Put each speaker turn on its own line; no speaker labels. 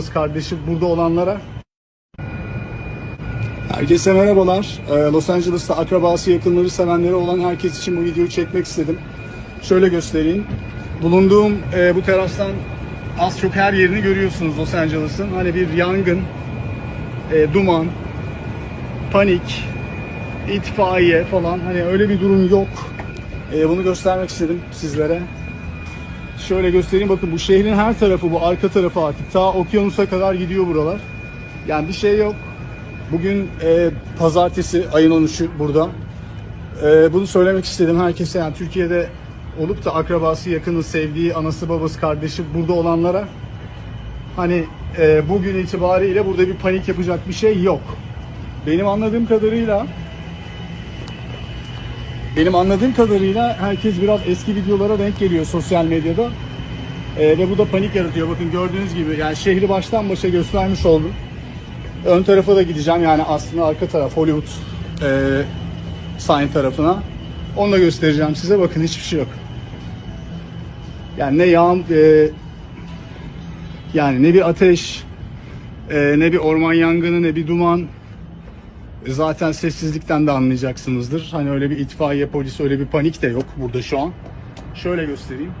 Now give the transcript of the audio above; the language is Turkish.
kardeşim burada olanlara. Herkese merhabalar. Ee, Los Angeles'ta akrabası yakınları sevenleri olan herkes için bu videoyu çekmek istedim. Şöyle göstereyim. Bulunduğum e, bu terastan az çok her yerini görüyorsunuz Los Angeles'ın. Hani bir yangın, e, duman, panik, itfaiye falan hani öyle bir durum yok. E, bunu göstermek istedim sizlere. Şöyle göstereyim bakın bu şehrin her tarafı bu arka tarafı artık ta okyanusa kadar gidiyor buralar. Yani bir şey yok. Bugün e, pazartesi ayın 13'ü burada. E, bunu söylemek istedim herkese yani Türkiye'de olup da akrabası, yakını, sevdiği, anası, babası, kardeşi burada olanlara hani e, bugün itibariyle burada bir panik yapacak bir şey yok. Benim anladığım kadarıyla benim anladığım kadarıyla herkes biraz eski videolara denk geliyor sosyal medyada. Ee, ve bu da panik yaratıyor. Bakın gördüğünüz gibi yani şehri baştan başa göstermiş oldum. Ön tarafa da gideceğim yani aslında arka taraf Hollywood e, sign tarafına. Onu da göstereceğim size. Bakın hiçbir şey yok. Yani ne yağm e, yani ne bir ateş e, ne bir orman yangını ne bir duman e, Zaten sessizlikten de anlayacaksınızdır. Hani öyle bir itfaiye, polis öyle bir panik de yok burada şu an. Şöyle göstereyim.